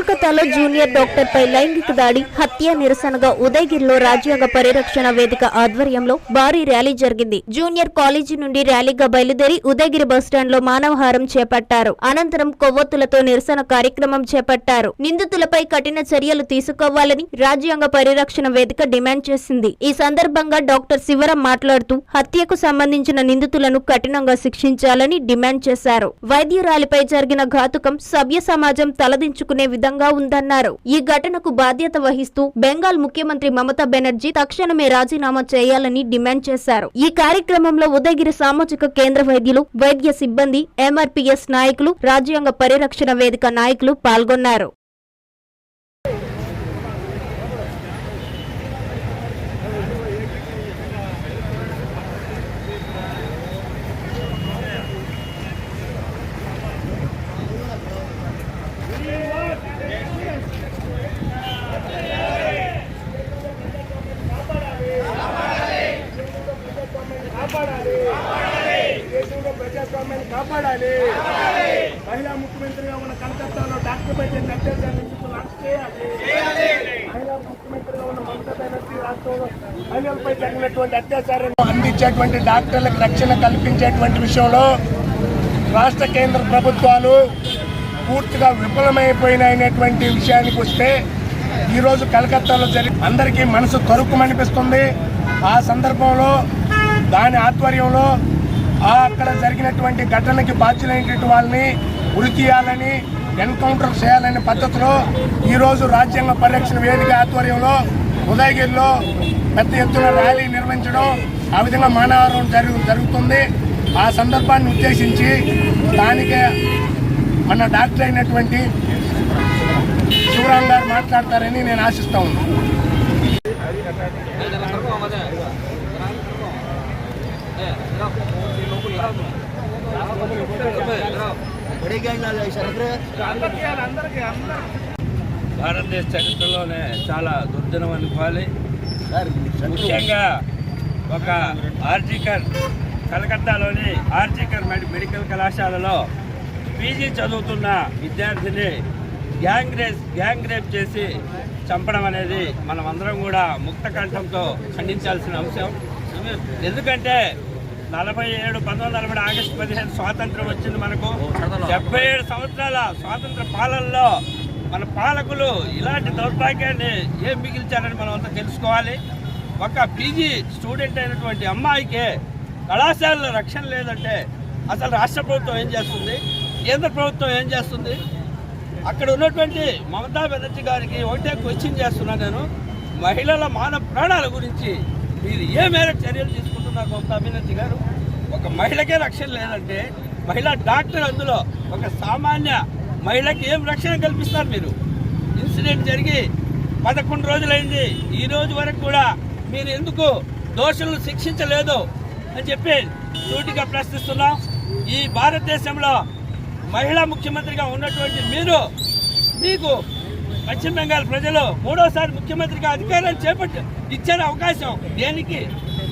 కోల్కతాలో junior doctor పై లైంగిక దాడి హత్య నిరసనగా ఉదయగిరిలో రాజ్యాంగ పరిరక్షణ వేదిక ఆధ్వర్యంలో భారీ ర్యాలీ జరిగింది. జూనియర్ కాలేజీ నుండి ర్యాలీగా బయలుదేరి ఉదయగిరి బస్టాండ్లో మానవహారం చేపట్టారు. అనంతరం కొవ్వొత్తులతో నిరసన కార్యక్రమం చేపట్టారు. నిందితులపై కఠిన చర్యలు తీసుకోవాలని రాజ్యాంగ పరిరక్షణ వేదిక డిమాండ్ చేసింది. ఈ సందర్భంగా డాక్టర్ శివరం మాట్లాడుతూ హత్యకు సంబంధించిన నిందితులను కఠినంగా శిక్షించాలని డిమాండ్ చేశారు. వైద్యురాలిపై జరిగిన ఘాతుకం సభ్య సమాజం తలదించుకునే విధంగా ఉందన్నారు. ఈ ఘటనకు బాధ్యత వహిస్తూ బెంగాల్ ముఖ్యమంత్రి మమతా బెనర్జీ తక్షణమే రాజీనామా చేయాలని డిమాండ్ చేశారు. ఈ కార్యక్రమంలో ఉదయగిరి సామాజిక కేంద్ర వైద్యులు వైద్య సిబ్బంది ఎంఆర్పీఎస్ నాయకులు రాజ్యాంగ పరిరక్షణ వేదిక నాయకులు పాల్గొన్నారు. కాపాడాలి. మహిళా ముఖ్యమంత్రిగా ఉన్న కలకత్తాలో డాక్టర్ పై అత్యాచారం నిందితులను చేయాలి. మహిళా ముఖ్యమంత్రిగా ఉన్న మమతా బెనర్జీ రాష్ట్రంలో మహిళలపై జరిగినటువంటి అత్యాచారం అందించేటువంటి డాక్టర్లకు రక్షణ కల్పించేటువంటి విషయంలో రాష్ట్ర కేంద్ర ప్రభుత్వాలు పూర్తిగా విఫలమైపోయినటువంటి విషయానికి వస్తే ఈరోజు కలకత్తాలో జరిగి అందరికీ మనసు తరుక్కుమనిపిస్తుంది. ఆ సందర్భంలో దాని ఆధ్వర్యంలో అక్కడ జరిగినటువంటి ఘటనకి బాధ్యులైనటువంటి వాళ్ళని ఉరి తీయాలని ఎన్కౌంటర్ చేయాలనే పద్ధతిలో ఈరోజు రాజ్యాంగ పరిరక్షణ వేదిక ఆధ్వర్యంలో ఉదయగిరిలో పెద్ద ఎత్తున ర్యాలీ నిర్వహించడం ఆ విధంగా మానవరం జరుగు జరుగుతుంది. ఆ సందర్భాన్ని ఉద్దేశించి దానికి మన డాక్టర్ అయినటువంటి శివరామ్ గారు మాట్లాడతారని నేను ఆశిస్తా ఉన్నాను. భారతదేశ చరిత్రలోనే చాలా దుర్దినం అనుకోవాలి. ముఖ్యంగా ఒక ఆర్జికర్ కలకత్తాలోని ఆర్జికర్ మెడి- మెడికల్ కళాశాలలో పీజీ చదువుతున్న విద్యార్థిని గ్యాంగ్ రేస్ గ్యాంగ్ రేప్ చేసి చంపడం అనేది మనం అందరం కూడా ముక్త కంఠంతో ఖండించాల్సిన అంశం. ఎందుకంటే నలభై ఏడు పంతొమ్మిది నలభై ఆగస్టు పదిహేను స్వాతంత్రం వచ్చింది మనకు. డెబ్బై ఏడు సంవత్సరాల స్వాతంత్ర పాలనలో మన పాలకులు ఇలాంటి దౌర్భాగ్యాన్ని ఏం మిగిల్చారని మనం అంతా తెలుసుకోవాలి. ఒక పీజీ స్టూడెంట్ అయినటువంటి అమ్మాయికి కళాశాలలో రక్షణ లేదంటే అసలు రాష్ట్ర ప్రభుత్వం ఏం చేస్తుంది? కేంద్ర ప్రభుత్వం ఏం చేస్తుంది? అక్కడ ఉన్నటువంటి మమతా బెనర్జీ గారికి ఒకటే క్వశ్చన్ చేస్తున్నాను నేను. మహిళల మాన ప్రాణాల గురించి మీరు ఏ మేరకు చర్యలు తీసుకుంటున్నారు మమతా బెనర్జీ గారు. ఒక మహిళకే రక్షణ లేదంటే మహిళా డాక్టర్ అందులో ఒక సామాన్య మహిళకి ఏం రక్షణ కల్పిస్తారు మీరు? ఇన్సిడెంట్ జరిగి పదకొండు రోజులైంది. ఈ రోజు వరకు కూడా మీరు ఎందుకు దోషులను శిక్షించలేదు అని చెప్పి సూటిగా ప్రశ్నిస్తున్నాం. ఈ భారతదేశంలో మహిళా ముఖ్యమంత్రిగా ఉన్నటువంటి మీరు మీకు పశ్చిమ బెంగాల్ ప్రజలు మూడోసారి ముఖ్యమంత్రిగా అధికారాన్ని చేపట్టి ఇచ్చిన అవకాశం దేనికి?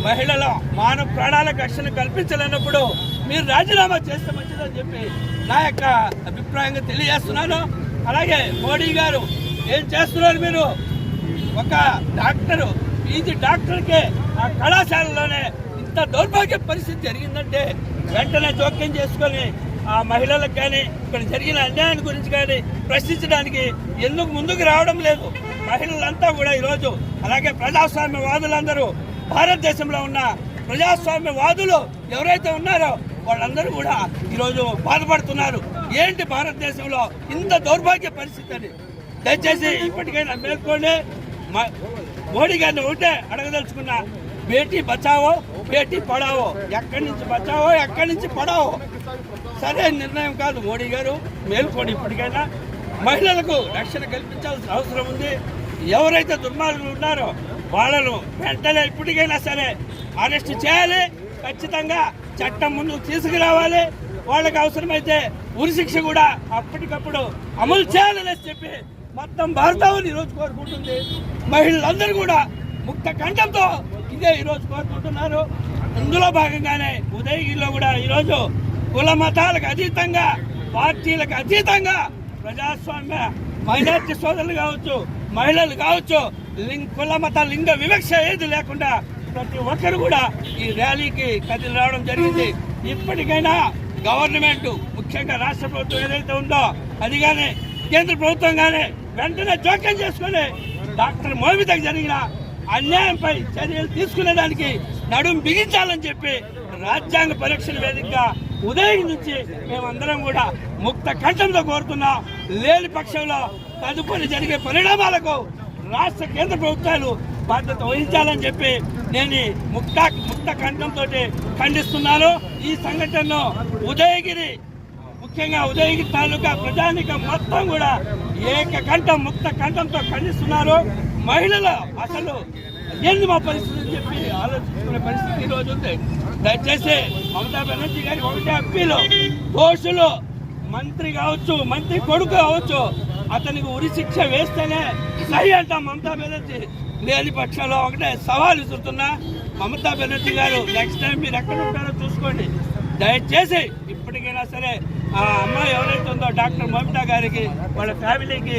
మహిళల మానవ ప్రాణాలకు రక్షణ కల్పించలేనప్పుడు మీరు రాజీనామా చేస్తే మంచిదని చెప్పి నా యొక్క అభిప్రాయంగా తెలియజేస్తున్నాను. అలాగే మోడీ గారు ఏం చేస్తున్నారు మీరు? ఒక డాక్టరు పీజీ డాక్టర్కే ఆ కళాశాలలోనే ఇంత దౌర్భాగ్య పరిస్థితి జరిగిందంటే వెంటనే జోక్యం చేసుకొని ఆ మహిళలకు కానీ ఇక్కడ జరిగిన అన్యాయం గురించి కానీ ప్రశ్నించడానికి ఎందుకు ముందుకు రావడం లేదు. మహిళలంతా కూడా ఈరోజు అలాగే ప్రజాస్వామ్యవాదులందరూ భారతదేశంలో ఉన్న ప్రజాస్వామ్యవాదులు ఎవరైతే ఉన్నారో వాళ్ళందరూ కూడా ఈరోజు బాధపడుతున్నారు. ఏంటి భారతదేశంలో ఇంత దౌర్భాగ్య పరిస్థితి అని? దయచేసి ఇప్పటికైనా మేల్కొని మ- మోడీ గారిని ఒకటే అడగదలుచుకున్న బేటీ బచావో బేటీ పడావో ఎక్కడి నుంచి బచావో ఎక్కడి నుంచి పడావో? సరే నిర్ణయం కాదు మోడీ గారు మేల్కొని ఇప్పటికైనా మహిళలకు రక్షణ కల్పించాల్సిన అవసరం ఉంది. ఎవరైతే దుర్మార్గులు ఉన్నారో వాళ్ళను వెంటనే ఇప్పటికైనా సరే అరెస్ట్ చేయాలి. ఖచ్చితంగా చట్టం ముందుకు తీసుకురావాలి. వాళ్ళకి అవసరమైతే ఉరిశిక్ష కూడా అప్పటికప్పుడు అమలు చేయాలని చెప్పి మొత్తం భారతావని ఈరోజు కోరుకుంటుంది. మహిళలందరూ కూడా ముక్త కంఠంతో ఇదే ఈరోజు కోరుకుంటున్నారు. ఇందులో భాగంగానే ఉదయగిరిలో కూడా ఈరోజు కుల మతాలకు అతీతంగా పార్టీలకు అతీతంగా ప్రజాస్వామ్య మైనార్టీ సోదరులు కావచ్చు మహిళలు కావచ్చు కుల మత లింగ వివక్ష ఏది లేకుండా ప్రతి ఒక్కరు కూడా ఈ ర్యాలీకి కదిలి రావడం జరిగింది. ఇప్పటికైనా గవర్నమెంట్ ముఖ్యంగా రాష్ట్ర ప్రభుత్వం ఏదైతే ఉందో అది కానీ కేంద్ర ప్రభుత్వం కానీ వెంటనే జోక్యం చేసుకుని డాక్టర్ మోమితకు జరిగిన అన్యాయంపై చర్యలు తీసుకునేదానికి నడుం బిగించాలని చెప్పి రాజ్యాంగ పరీక్షల వేదికగా ఉదయం నుంచి మేమందరం కూడా ముక్త కంఠంతో కోరుతున్నాం. లేని పక్షంలో తదుపరి జరిగే పరిణామాలకు రాష్ట్ర కేంద్ర ప్రభుత్వాలు బాధ్యత వహించాలని చెప్పి నేను ముక్తా ముక్త ముక్త కంఠంతో ఖండిస్తున్నాను. ఈ సంఘటనలో ఉదయగిరి ముఖ్యంగా ఉదయగిరి తాలూకా ప్రజానికం మొత్తం కూడా ఏకకంఠం ముక్త కంఠంతో ఖండిస్తున్నారు. మహిళలు అసలు ఏంది మా పరిస్థితి అని చెప్పి ఆలోచించుకునే పరిస్థితి ఈరోజు ఉంది. దయచేసి మమతా బెనర్జీ గారి ఒకటే అప్పీలు. దోషులు మంత్రి కావచ్చు మంత్రి కొడుకు కావచ్చు అతనికి ఉరి శిక్ష వేస్తేనే సై అంటాం మమతా బెనర్జీ. లేని పక్షంలో ఒకటే సవాల్ ఇస్తున్నా మమతా బెనర్జీ గారు. నెక్స్ట్ టైం మీరు ఎక్కడ ఉంటారో చూసుకోండి. దయచేసి ఇప్పటికైనా సరే ఆ అమ్మాయి ఎవరైతే ఉందో డాక్టర్ మమతా గారికి వాళ్ళ ఫ్యామిలీకి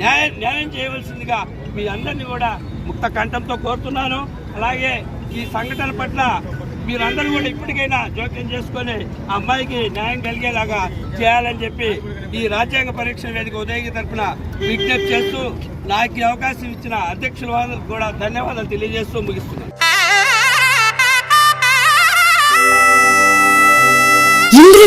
న్యాయం న్యాయం చేయవలసిందిగా మీ అందరినీ కూడా ముక్త కంఠంతో కోరుతున్నాను. అలాగే ఈ సంఘటన పట్ల మీరందరూ కూడా ఇప్పటికైనా జోక్యం చేసుకొని ఆ అమ్మాయికి న్యాయం కలిగేలాగా చేయాలని చెప్పి ఈ రాజ్యాంగ పరీక్ష వేదిక ఉదయగి తరఫున విజ్ఞప్తి చేస్తూ నాకు అవకాశం ఇచ్చిన అధ్యక్షుల వారు కూడా ధన్యవాదాలు తెలియజేస్తూ ముగిస్తున్నాను.